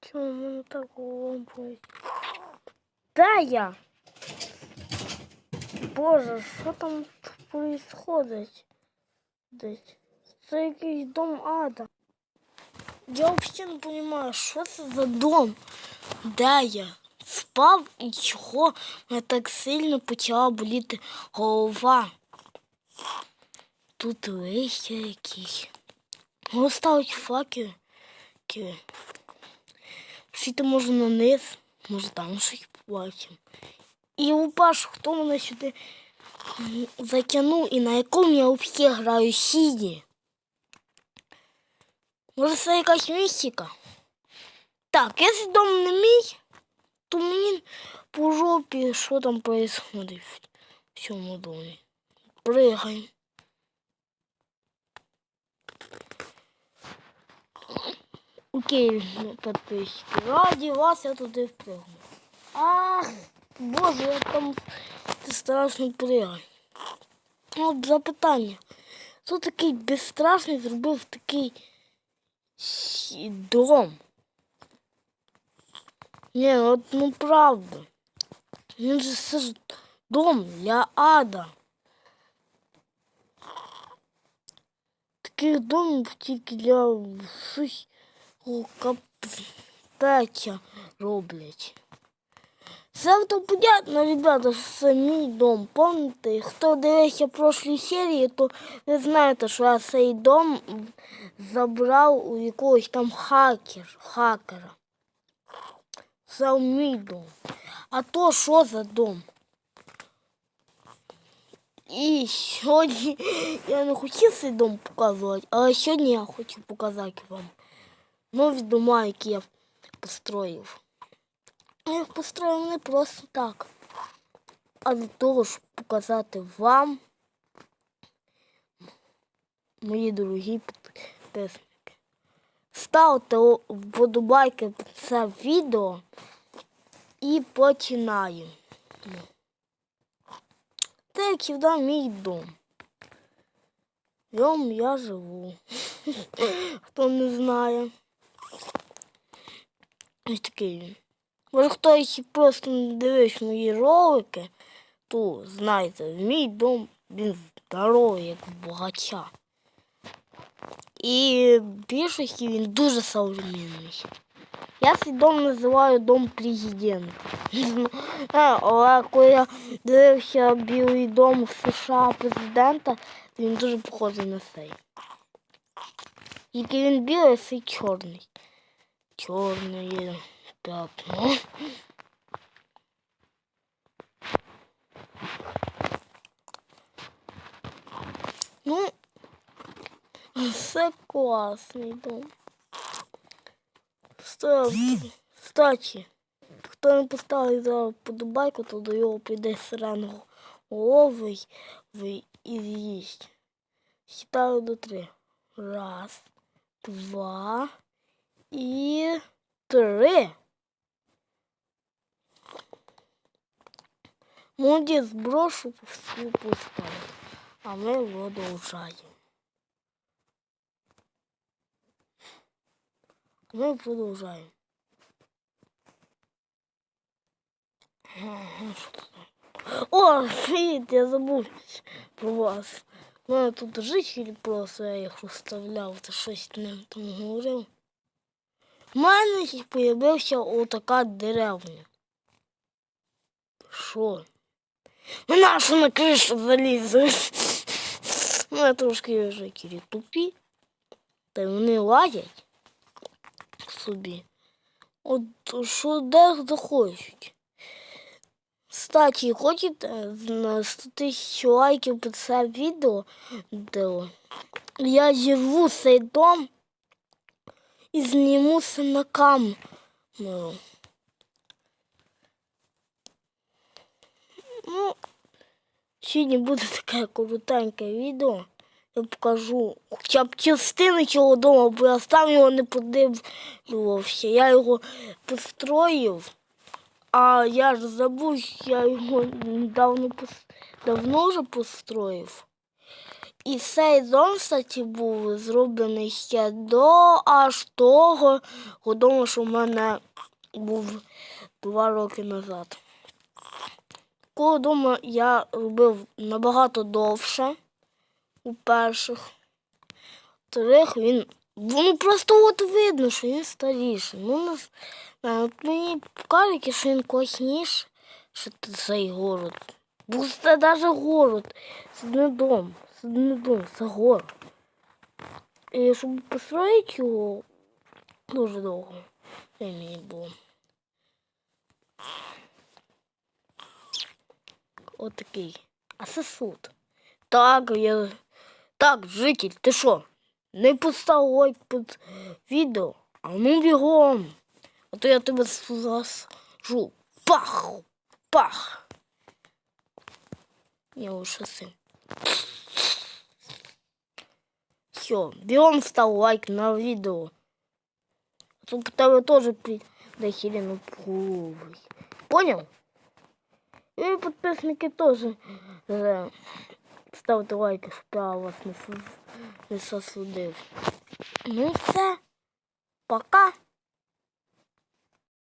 Чому в мене так голова болить? Де я? Боже, що там происходить? Десь. Це якийсь дом ада. Я взагалі не розумію, що це за дом? Де я? Спав і чого мене так сильно почала боліти голова. Тут листя якісь. Ну, ставить факели. Світи можна на низ, може там щось побачимо. І упаш, хто мене сюди затягнув і на якому я взагалі граю сіді. Може це якась містика? Так, якщо дом не мій, то мені по жопі, що там відбувається в цьому домі. Пригаємо. Окей, подписчики. Раді вас я туди впрыгну. Ах, боже, я там страшно пригай. От запитання. Хто такий безстрашний зробив такий дом? Ні, от ну правда. Він же це ж дом для ада. Таких домів тільки для щось о, капеця роблять. Все то понятно, ребята, що мій дом. Пам'ятаєте, хто дивився прошлі серії, то ви знаєте, що я цей дом забрав у якогось там хакер, хакера. Це мій дом. А то що за дом? І сьогодні я не хотів цей дом показувати, але сьогодні я хочу показати вам нові дома, які я построїв. Я їх построїв не просто так, а для того, щоб показати вам, мої дорогі підписники. Ставте вподобайки під це відео і починаємо. Це як завжди мій дом. В ньому я живу. Хто не знає. Ось такий він. Хтось просто не дивився мої ролики, то знайте, мій дом він здоровий, як у багача. І в більшості він дуже современний. Я свій дом називаю дом президента. Але коли я дивився Білий дом США президента, то він дуже похожий на цей. Тільки він білий, а цей чорний. Чорне пятно. Ну, все класний дом. Ставте. Кстати, хто не поставив за подобайку, то до його піде сиреного головий ви і з'їсть. Считаю до три. Раз, два і три. Молодець, брошу всю поставив. А ми продовжаємо. Ми продовжаємо. Ага, що тут? О, привіт, я забув про вас. У мене тут жителі просто, я їх розставляв, та щось ним там говорив. У мене з'явився отака деревня. Що? Ну нащо на кришу залізли? Мене трошки жителі тупі. Та вони ладять собі. От що де захочуть. Кстати, хочете на 100 тисяч лайків під це відео, де я зірву цей дом і зніму на камеру. Ну, сьогодні буде таке коротеньке відео. Я покажу хоча б частину цього дому, бо я сам його не подивлювався. Я його построїв, а я ж забув, я його давно, пос- давно вже построїв. І цей дом, кстати, був зроблений ще до аж того годому, що в мене був два роки назад. Такого дому я робив набагато довше у перших. Вторих він. Ну просто от видно, що він старіший. Ну, от мені кажуть, що він класніше, що це цей город. Бо навіть город. Це не дом. Це не дом, це город. І щоб построїти його дуже довго. Мені було. От такий. А це суд. Так, я. Так, житель, ти що? Не поставив лайк під відео, а ну бігом. А то я тебе засжу. Пах! Пах! Я лише син. Все, бігом став лайк на відео. А то по тебе теж прийде хіліну пуловий. Поняв? І підписники теж е, ставте лайки, щоб я вас не, су- не засудив. Ну все, пока.